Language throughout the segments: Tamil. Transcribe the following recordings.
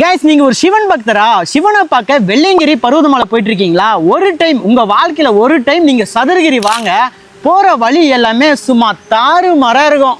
கைஸ் நீங்க ஒரு சிவன் பக்தரா? சிவனை பார்க்க வெள்ளையங்கிரி பருவதமலை போயிட்டு இருக்கீங்களா ஒரு டைம் உங்க வாழ்க்கையில ஒரு டைம் நீங்க சதுரகிரி வாங்க போற வழி எல்லாமே சும்மா தாறு மரம் இருக்கும்.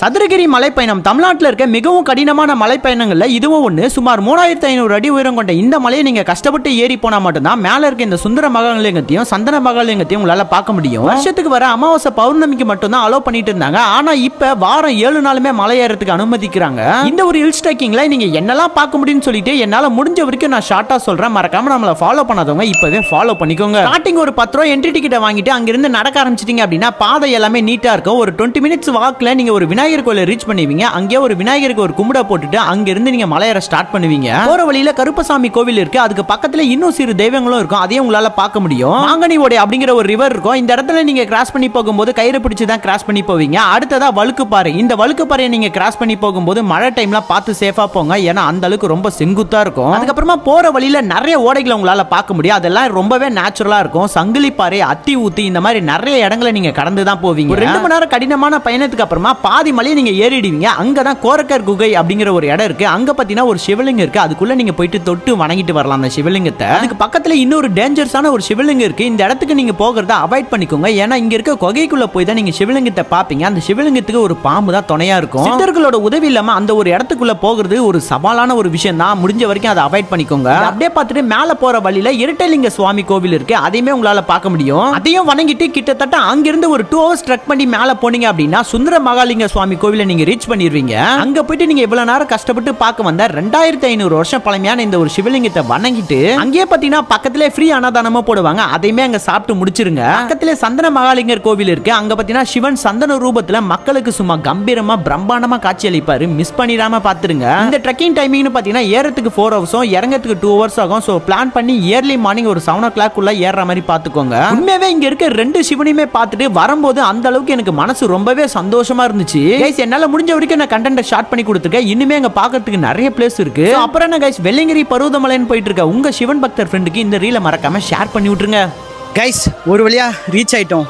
சதுரகிரி மலைப்பயணம். தமிழ்நாட்டில் இருக்க மிகவும் கடினமான மலைப்பயணங்களில் இதுவும் ஒன்று சுமார் மூணாயிரத்தி ஐநூறு அடி உயரம் கொண்ட இந்த மலையை நீங்கள் கஷ்டப்பட்டு ஏறி போனால் மட்டும்தான் மேலே இருக்க இந்த சுந்தர மகாலிங்கத்தையும் சந்தன மகாலிங்கத்தையும் உங்களால் பார்க்க முடியும். வருஷத்துக்கு வர அமாவாசை பௌர்ணமிக்கு மட்டும்தான் அலோவ் பண்ணிட்டு இருந்தாங்க. ஆனால் இப்போ வாரம் ஏழு நாளுமே மலை ஏறதுக்கு அனுமதிக்கிறாங்க. இந்த ஒரு ஹில் ஸ்ட்ரைக்கிங்ல நீங்கள் என்னெல்லாம் பார்க்க முடியும்னு சொல்லிட்டு என்னால் முடிஞ்ச வரைக்கும் நான் ஷார்ட்டாக சொல்கிறேன் மறக்காம நம்மளை ஃபாலோ பண்ணாதவங்க இப்போவே ஃபாலோ பண்ணிக்கோங்க. ஸ்டார்டிங் ஒரு பத்து ரூபா என்ட்ரி டிக்கெட்டை வாங்கிட்டு அங்கிருந்து நடக்க ஆரம்பிச்சிட்டீங்க அப்படின்னா பாதை எல்லாமே நீட்டாக இருக்கும். ஒரு டுவெண்ட்டி மினிட்ஸ் வாக்கில் நீங்கள் ஒரு விநாயகர் கோயிலை ரீச் பண்ணுவீங்க அங்கே ஒரு விநாயகருக்கு ஒரு கும்பிட போட்டுட்டு அங்கிருந்து நீங்க மலையேற ஸ்டார்ட் பண்ணுவீங்க. போற வழியில கருப்பசாமி கோவில் இருக்கு. அதுக்கு பக்கத்துல இன்னும் சிறு தெய்வங்களும் இருக்கும். அதையும் உங்களால பார்க்க முடியும். மாங்கனி ஓடை அப்படிங்கிற ஒரு ரிவர் இருக்கும். இந்த இடத்துல நீங்க கிராஸ் பண்ணி போகும்போது கயிறு பிடிச்சு தான் கிராஸ் பண்ணி போவீங்க. அடுத்ததா வழுக்குப்பாறை இந்த வழுக்குப்பாறையை நீங்க கிராஸ் பண்ணி போகும்போது மழை டைம்ல பார்த்து சேஃபா போங்க. ஏன்னா அந்த அளவுக்கு ரொம்ப செங்குத்தா இருக்கும். அதுக்கப்புறமா போற வழியில நிறைய ஓடைகளை உங்களால பார்க்க முடியும். அதெல்லாம் ரொம்பவே நேச்சுரலா இருக்கும். சங்கிலிப்பாறை அத்தி ஊத்தி இந்த மாதிரி நிறைய இடங்களை நீங்க கடந்து தான் போவீங்க. ரெண்டு மணி நேரம் கடினமான பயணத்துக்கு அப்புறமா பாதி மலையை நீங்க ஏறிடுவீங்க. அங்கதான் கோரக்கர் குகை அப்படிங்கிற ஒரு இடம் இருக்கு. அங்க பார்த்தீங்கன்னா ஒரு சிவலிங்கம் இருக்கு. அதுக்குள்ள நீங்க போயிட்டு தொட்டு வணங்கிட்டு வரலாம் அந்த சிவலிங்கத்தை. அதுக்கு பக்கத்துல இன்னொரு டேஞ்சர்ஸான ஒரு சிவலிங்கம் இருக்கு. இந்த இடத்துக்கு நீங்க போகிறத அவாய்ட் பண்ணிக்கோங்க. ஏன்னா இங்க இருக்க குகைக்குள்ள போய் தான் நீங்க சிவலிங்கத்தை பாப்பீங்க. அந்த சிவலிங்கத்துக்கு ஒரு பாம்பு தான் துணையா இருக்கும். சித்தர்களோட உதவி இல்லாமல் அந்த ஒரு இடத்துக்குள்ள போகிறது ஒரு சவாலான ஒரு விஷயம் தான். முடிஞ்ச வரைக்கும் அதை அவாய்ட் பண்ணிக்கோங்க. அப்படியே பார்த்துட்டு மேல போற வழியில இருட்டலிங்க சுவாமி கோவில் இருக்கு. அதையுமே உங்களால பார்க்க முடியும். அதையும் வணங்கிட்டு கிட்டத்தட்ட அங்கிருந்து ஒரு டூ ஹவர்ஸ் ட்ரக் பண்ணி மேல போனீங்க அப்படின்னா சுந்தர மகாலிங்க சுவாமி கோவிலை நீங்க ரீச் பண்ணிடுவீங்க அங்க போயிட்டு நீங்க இவ்வளவு நேரம் கஷ்டப்பட்டு பார்க்க வந்த ரெண்டாயிரத்தி ஐநூறு வருஷம் பழமையான இந்த ஒரு சிவலிங்கத்தை வணங்கிட்டு அங்கேயே பாத்தீங்கன்னா பக்கத்திலே ஃப்ரீ அன்னதானமா போடுவாங்க. அதையுமே அங்க சாப்பிட்டு முடிச்சிருங்க. பக்கத்திலே சந்தன மகாலிங்கர் கோவில் இருக்கு. அங்க பாத்தீங்கன்னா சிவன் சந்தன ரூபத்துல மக்களுக்கு சும்மா கம்பீரமா பிரம்மாண்டமா காட்சி அளிப்பாரு. மிஸ் பண்ணிடாம பாத்துருங்க இந்த ட்ரெக்கிங் டைமிங்னு பாத்தீங்கன்னா ஏறத்துக்கு ஃபோர் ஹவர்ஸும் இறங்கறதுக்கு டூ ஹவர்ஸ் ஆகும். ஸோ பிளான் பண்ணி இயர்லி மார்னிங் ஒரு செவன் ஓ கிளாக் உள்ள ஏறுற மாதிரி பாத்துக்கோங்க உண்மையாவே இங்க இருக்க ரெண்டு சிவனையுமே பார்த்துட்டு வரும்போது அந்த அளவுக்கு எனக்கு மனசு ரொம்பவே சந்தோஷமா இருந்துச்சு. கைஸ் என்னால முடிஞ்ச வரைக்கும் நான் கண்டென்ட் ஷார்ட் பண்ணி கொடுத்துருக்கேன். இனிமே அங்க பாக்கிறதுக்கு நிறைய பிளேஸ் இருக்கு. அப்புறம் என்ன கைஸ் வெள்ளிங்கிரி பருவதமலைன்னு போயிட்டு இருக்க உங்க சிவன் பக்தர் ஃப்ரெண்டுக்கு இந்த ரீலை மறக்காம ஷேர் பண்ணி விட்டுருங்க. கைஸ் ஒரு வழியா ரீச் ஆயிட்டோம்.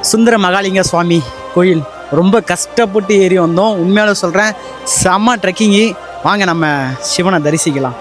சுந்தர மகாலிங்க சுவாமி கோயில். ரொம்ப கஷ்டப்பட்டு ஏறி வந்தோம். உண்மையால சொல்கிறேன் செம்ம ட்ரெக்கிங்கு வாங்க நம்ம சிவனை தரிசிக்கலாம்.